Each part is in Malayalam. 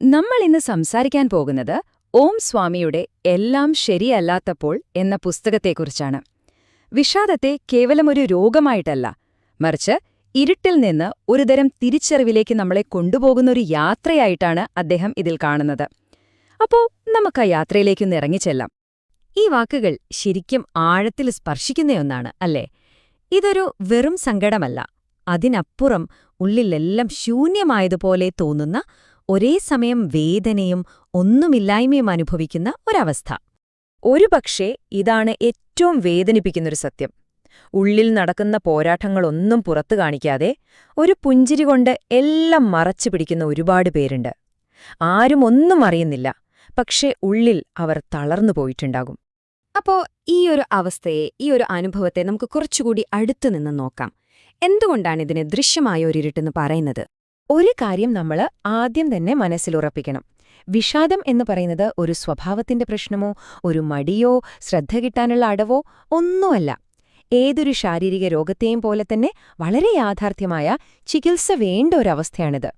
നമ്മൾ ഇന്ന് സംസാരിക്കാൻ പോകുന്നത് ഓം സ്വാമിയുടെ എല്ലാം ശരിയല്ലാത്തപ്പോൾ എന്ന പുസ്തകത്തെക്കുറിച്ചാണ്. വിഷാദത്തെ കേവലമൊരു രോഗമായിട്ടല്ല മറിച്ച് ഇരുട്ടിൽ നിന്ന് ഒരുതരം തിരിച്ചറിവിലേക്ക് നമ്മളെ കൊണ്ടുപോകുന്നൊരു യാത്രയായിട്ടാണ് അദ്ദേഹം ഇതിൽ കാണുന്നത്. അപ്പോ നമുക്ക് ആ യാത്രയിലേക്കൊന്ന് ഇറങ്ങിച്ചെല്ലാം ഈ വാക്കുകൾ ശരിക്കും ആഴത്തിൽ സ്പർശിക്കുന്നയൊന്നാണ് അല്ലേ? ഇതൊരു വെറും സങ്കടമല്ല അതിനപ്പുറം ഉള്ളിലെല്ലാം ശൂന്യമായതുപോലെ തോന്നുന്ന ഒരേ സമയം വേദനയും ഒന്നുമില്ലായ്മയും അനുഭവിക്കുന്ന ഒരവസ്ഥ. ഒരുപക്ഷേ ഇതാണ് ഏറ്റവും വേദനിപ്പിക്കുന്നൊരു സത്യം. ഉള്ളിൽ നടക്കുന്ന പോരാട്ടങ്ങളൊന്നും പുറത്തു കാണിക്കാതെ ഒരു പുഞ്ചിരി കൊണ്ട് എല്ലാം മറച്ചു പിടിക്കുന്ന ഒരുപാട് പേരുണ്ട്. ആരും ഒന്നും അറിയുന്നില്ല പക്ഷേ ഉള്ളിൽ അവർ തളർന്നു പോയിട്ടുണ്ടാകും. അപ്പോ ഈ ഒരു അവസ്ഥയെ ഈ ഒരു അനുഭവത്തെ നമുക്ക് കുറച്ചുകൂടി അടുത്തുനിന്ന് നോക്കാം. എന്തുകൊണ്ടാണ് ഇതിനെ ദൃശ്യമായ ഒരു ഇരുട്ടെന്ന് പറയുന്നത്? ഒരു കാര്യം നമ്മൾ ആദ്യം തന്നെ മനസ്സിലുറപ്പിക്കണം. വിഷാദം എന്ന് പറയുന്നത് ഒരു സ്വഭാവത്തിന്റെ പ്രശ്നമോ ഒരു മടിയോ ശ്രദ്ധ കിട്ടാനുള്ള അടവോ ഒന്നുമല്ല. ഏതൊരു ശാരീരിക രോഗത്തെയും പോലെ തന്നെ വളരെ യാഥാർത്ഥ്യമായ ചികിത്സ വേണ്ട ഒരവസ്ഥയാണിത്.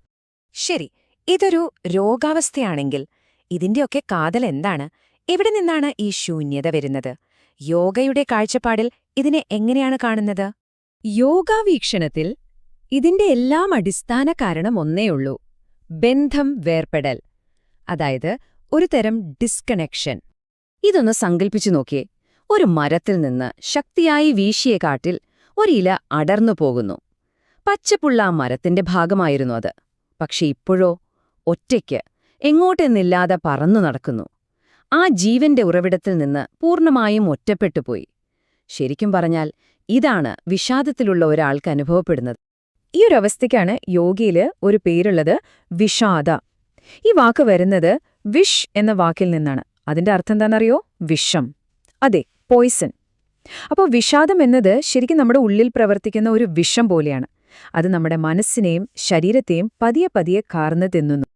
ശരി ഇതൊരു രോഗാവസ്ഥയാണെങ്കിൽ ഇതിന്റെയൊക്കെ കാതൽ എന്താണ്? എവിടെ നിന്നാണ് ഈ ശൂന്യത വരുന്നത്? യോഗയുടെ കാഴ്ചപ്പാടിൽ ഇതിനെ എങ്ങനെയാണ് കാണുന്നത്? യോഗാവീക്ഷണത്തിൽ ഇതിന്റെ എല്ലാം അടിസ്ഥാന കാരണം ഒന്നേയുള്ളൂ ബന്ധം വേർപെടൽ. അതായത് ഒരു തരം ഡിസ്കണക്ഷൻ ഇതൊന്ന് സങ്കൽപ്പിച്ചു നോക്കിയേ. ഒരു മരത്തിൽ നിന്ന് ശക്തിയായി വീശിയ കാട്ടിൽ ഒരില അടർന്നു പോകുന്നു. പച്ചപ്പുള്ള ആ മരത്തിന്റെ ഭാഗമായിരുന്നു അത്. പക്ഷെ ഇപ്പോഴോ ഒറ്റയ്ക്ക് എങ്ങോട്ടെന്നില്ലാതെ പറന്നു നടക്കുന്നു. ആ ജീവന്റെ ഉറവിടത്തിൽ നിന്ന് പൂർണമായും ഒറ്റപ്പെട്ടുപോയി. ശരിക്കും പറഞ്ഞാൽ ഇതാണ് വിഷാദത്തിലുള്ള ഒരാൾക്ക് അനുഭവപ്പെടുന്നത്. ഈ ഒരു അവസ്ഥയ്ക്കാണ് യോഗയിൽ ഒരു പേരുള്ളത് വിഷാദ. ഈ വാക്ക് വരുന്നത് വിഷ് എന്ന വാക്കിൽ നിന്നാണ്. അതിന്റെ അർത്ഥം എന്താണെന്നറിയോ? വിഷം. അതെ പോയ്സൺ അപ്പോൾ വിഷാദം എന്നത് ശരിക്കും നമ്മുടെ ഉള്ളിൽ പ്രവർത്തിക്കുന്ന ഒരു വിഷം പോലെയാണ്. അത് നമ്മുടെ മനസ്സിനെയും ശരീരത്തെയും പതിയെ പതിയെ കാർന്നു തിന്നുന്നു.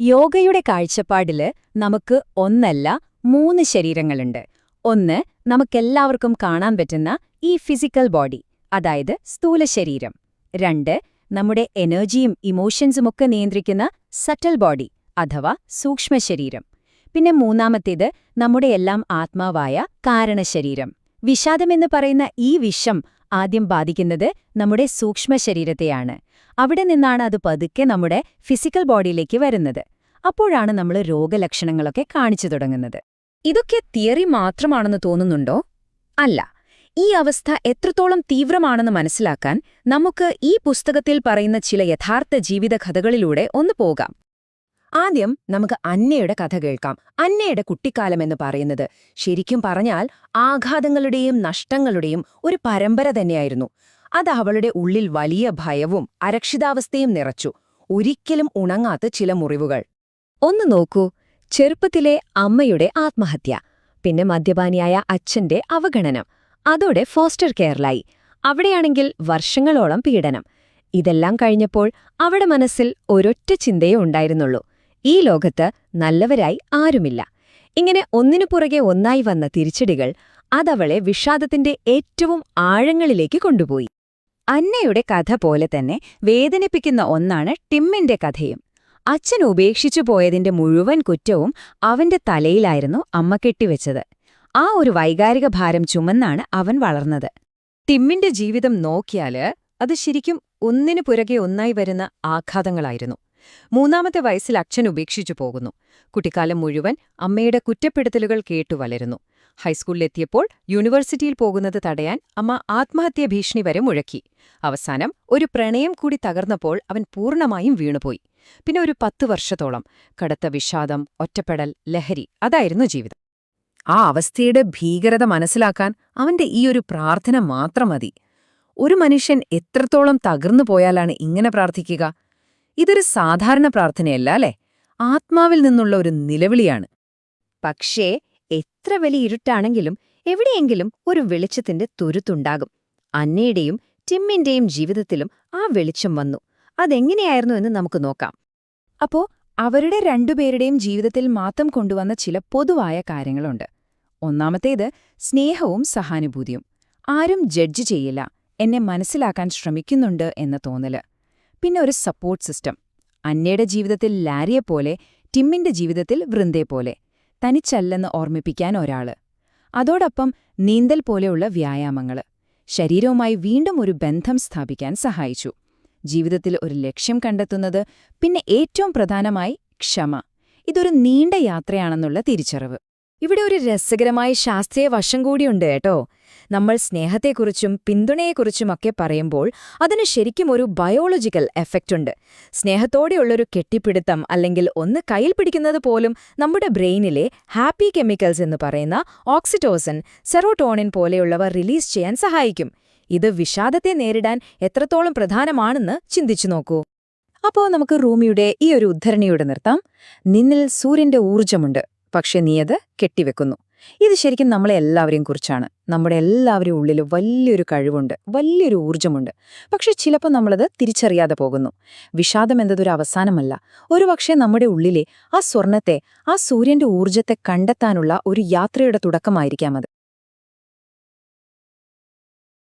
യോഗയുടെ കാഴ്ചപ്പാടിൽ നമുക്ക് ഒന്നല്ല മൂന്ന് ശരീരങ്ങളുണ്ട്. ഒന്ന് നമുക്കെല്ലാവർക്കും കാണാൻ പറ്റുന്ന ഈ ഫിസിക്കൽ ബോഡി അതായത് സ്ഥൂല ശരീരം. രണ്ട് നമ്മുടെ എനർജിയും ഇമോഷൻസുമൊക്കെ നിയന്ത്രിക്കുന്ന സറ്റൽ ബോഡി അഥവാ സൂക്ഷ്മശരീരം. പിന്നെ മൂന്നാമത്തേത് നമ്മുടെ എല്ലാം ആത്മാവായ കാരണശരീരം. വിഷാദമെന്ന് പറയുന്ന ഈ വിഷം ആദ്യം ബാധിക്കുന്നത് നമ്മുടെ സൂക്ഷ്മശരീരത്തെയാണ്. അവിടെ നിന്നാണ് അത് പതുക്കെ നമ്മുടെ ഫിസിക്കൽ ബോഡിയിലേക്ക് വരുന്നത്. അപ്പോഴാണ് നമ്മൾ രോഗലക്ഷണങ്ങളൊക്കെ കാണിച്ചു തുടങ്ങുന്നത്. ഇതൊക്കെ തിയറി മാത്രമാണെന്ന് തോന്നുന്നുണ്ടോ? അല്ല. ഈ അവസ്ഥ എത്രത്തോളം തീവ്രമാണെന്ന് മനസ്സിലാക്കാൻ നമുക്ക് ഈ പുസ്തകത്തിൽ പറയുന്ന ചില യഥാർത്ഥ ജീവിതകഥകളിലൂടെ ഒന്ന് പോകാം. ആദ്യം നമുക്ക് അന്നയുടെ കഥ കേൾക്കാം. അന്നയുടെ കുട്ടിക്കാലം എന്ന് പറയുന്നത് ശരിക്കും പറഞ്ഞാൽ ആഘാതങ്ങളുടെയും നഷ്ടങ്ങളുടെയും ഒരു പരമ്പര തന്നെയായിരുന്നു. അത് അവളുടെ ഉള്ളിൽ വലിയ ഭയവും അരക്ഷിതാവസ്ഥയും നിറച്ചു. ഒരിക്കലും ഉണങ്ങാത്ത ചില മുറിവുകൾ. ഒന്ന് നോക്കൂ. ചെറുപ്പത്തിലെ അമ്മയുടെ ആത്മഹത്യ. പിന്നെ മദ്യപാനിയായ അച്ഛന്റെ അവഗണനം. അതോടെ ഫോസ്റ്റർ കെയറിലായി. അവിടെയാണെങ്കിൽ വർഷങ്ങളോളം പീഡനം. ഇതെല്ലാം കഴിഞ്ഞപ്പോൾ അവിടെ മനസ്സിൽ ഒരൊറ്റ ചിന്തയേ ഉണ്ടായിരുന്നുള്ളൂ. ഈ ലോകത്ത് നല്ലവരായി ആരുമില്ല. ഇങ്ങനെ ഒന്നിനു പുറകെ ഒന്നായി വന്ന തിരിച്ചടികൾ അതവളെ വിഷാദത്തിന്റെ ഏറ്റവും ആഴങ്ങളിലേക്ക് കൊണ്ടുപോയി. അന്നയുടെ കഥ പോലെ തന്നെ വേദനിപ്പിക്കുന്ന ഒന്നാണ് ടിമ്മിന്റെ കഥയും. അച്ഛൻ ഉപേക്ഷിച്ചു പോയതിന്റെ മുഴുവൻ കുറ്റവും അവന്റെ തലയിലായിരുന്നു അമ്മ കെട്ടിവെച്ചത്. ആ ഒരു വൈകാരിക ഭാരം ചുമന്നാണ് അവൻ വളർന്നത്. ടിമ്മിന്റെ ജീവിതം നോക്കിയാൽ അത് ശരിക്കും ഒന്നിനു പുറകെ ഒന്നായി വരുന്ന ആഘാതങ്ങളായിരുന്നു. മൂന്നാമത്തെ വയസ്സിൽ അച്ഛൻ ഉപേക്ഷിച്ചു പോകുന്നു. കുട്ടിക്കാലം മുഴുവൻ അമ്മയുടെ കുറ്റപ്പെടുത്തലുകൾ കേട്ടു വളരുന്നു ഹൈസ്കൂളിലെത്തിയപ്പോൾ യൂണിവേഴ്സിറ്റിയിൽ പോകുന്നത് തടയാൻ അമ്മ ആത്മഹത്യാ ഭീഷണി വരെ മുഴക്കി. അവസാനം ഒരു പ്രണയം കൂടി തകർന്നപ്പോൾ അവൻ പൂർണമായും വീണുപോയി. പിന്നെ ഒരു പത്തു വർഷത്തോളം കടുത്ത വിഷാദം ഒറ്റപ്പെടൽ ലഹരി അതായിരുന്നു ജീവിതം. ആ അവസ്ഥയുടെ ഭീകരത മനസ്സിലാക്കാൻ അവന്റെ ഈ ഒരു പ്രാർത്ഥന മാത്രം മതി. ഒരു മനുഷ്യൻ എത്രത്തോളം തകർന്നു പോയാലാണ് ഇങ്ങനെ പ്രാർത്ഥിക്കുക? ഇതൊരു സാധാരണ പ്രാർത്ഥനയല്ല അല്ലേ? ആത്മാവിൽ നിന്നുള്ള ഒരു നിലവിളിയാണ്. പക്ഷേ എത്ര വലിയ ഇരുട്ടാണെങ്കിലും എവിടെയെങ്കിലും ഒരു വെളിച്ചത്തിന്റെ തുരുത്തുണ്ടാകും. അന്നയുടെയും ടിമ്മിന്റെയും ജീവിതത്തിലും ആ വെളിച്ചം വന്നു. അതെങ്ങനെയായിരുന്നു എന്ന് നമുക്ക് നോക്കാം. അപ്പോ അവരുടെ രണ്ടുപേരുടെയും ജീവിതത്തിൽ മാറ്റം കൊണ്ടുവന്ന ചില പൊതുവായ കാര്യങ്ങളുണ്ട്. ഒന്നാമത്തേത് സ്നേഹവും സഹാനുഭൂതിയും. ആരും ജഡ്ജ് ചെയ്യില്ല. എന്നെ മനസ്സിലാക്കാൻ ശ്രമിക്കുന്നുണ്ട് എന്ന തോന്നൽ. പിന്നെ ഒരു സപ്പോർട്ട് സിസ്റ്റം. അന്നയുടെ ജീവിതത്തിൽ ലാരിയെപ്പോലെ ടിമ്മിന്റെ ജീവിതത്തിൽ വൃന്ദയെപ്പോലെ പോലെ. തനിച്ചല്ലെന്ന് ഓർമ്മിപ്പിക്കാൻ ഒരാൾ. അതോടൊപ്പം നീന്തൽ പോലെയുള്ള വ്യായാമങ്ങൾ ശരീരവുമായി വീണ്ടും ഒരു ബന്ധം സ്ഥാപിക്കാൻ സഹായിച്ചു. ജീവിതത്തിൽ ഒരു ലക്ഷ്യം കണ്ടെത്തുന്നത് പിന്നെ ഏറ്റവും പ്രധാനമായി ക്ഷമ. ഇതൊരു നീണ്ട യാത്രയാണെന്നുള്ള തിരിച്ചറിവ്. ഇവിടെ ഒരു രസകരമായ ശാസ്ത്രീയ വശം കൂടിയുണ്ട് കേട്ടോ. നമ്മൾ സ്നേഹത്തെക്കുറിച്ചും പിന്തുണയെക്കുറിച്ചുമൊക്കെ പറയുമ്പോൾ അതിന് ശരിക്കും ഒരു ബയോളജിക്കൽ എഫക്റ്റ് ഉണ്ട്. സ്നേഹത്തോടെയുള്ളൊരു കെട്ടിപ്പിടുത്തം അല്ലെങ്കിൽ ഒന്ന് കയ്യിൽ പിടിക്കുന്നത് പോലും നമ്മുടെ ബ്രെയിനിലെ ഹാപ്പി കെമിക്കൽസ് എന്ന് പറയുന്ന ഓക്സിറ്റോസൻ സെറോട്ടോണിൻ പോലെയുള്ളവ റിലീസ് ചെയ്യാൻ സഹായിക്കും. ഇത് വിഷാദത്തെ നേരിടാൻ എത്രത്തോളം പ്രധാനമാണെന്ന് ചിന്തിച്ചു നോക്കൂ. അപ്പോൾ നമുക്ക് റൂമിയുടെ ഈ ഒരു ഉദ്ധരണിയോട് നിർത്താം. നിന്നിൽ സൂര്യന്റെ ഊർജമുണ്ട്. പക്ഷെ നീ അത് കെട്ടിവെക്കുന്നു. ഇത് ശരിക്കും നമ്മളെ എല്ലാവരെയും കുറിച്ചാണ്. നമ്മുടെ എല്ലാവരും ഉള്ളിൽ വലിയൊരു കഴിവുണ്ട് വലിയൊരു ഊർജമുണ്ട്. പക്ഷെ ചിലപ്പോൾ നമ്മളത് തിരിച്ചറിയാതെ പോകുന്നു. വിഷാദം എന്നതൊരു അവസാനമല്ല. ഒരുപക്ഷെ നമ്മുടെ ഉള്ളിലെ ആ സ്വർണത്തെ ആ സൂര്യന്റെ ഊർജത്തെ കണ്ടെത്താനുള്ള ഒരു യാത്രയുടെ തുടക്കമായിരിക്കാം അത്.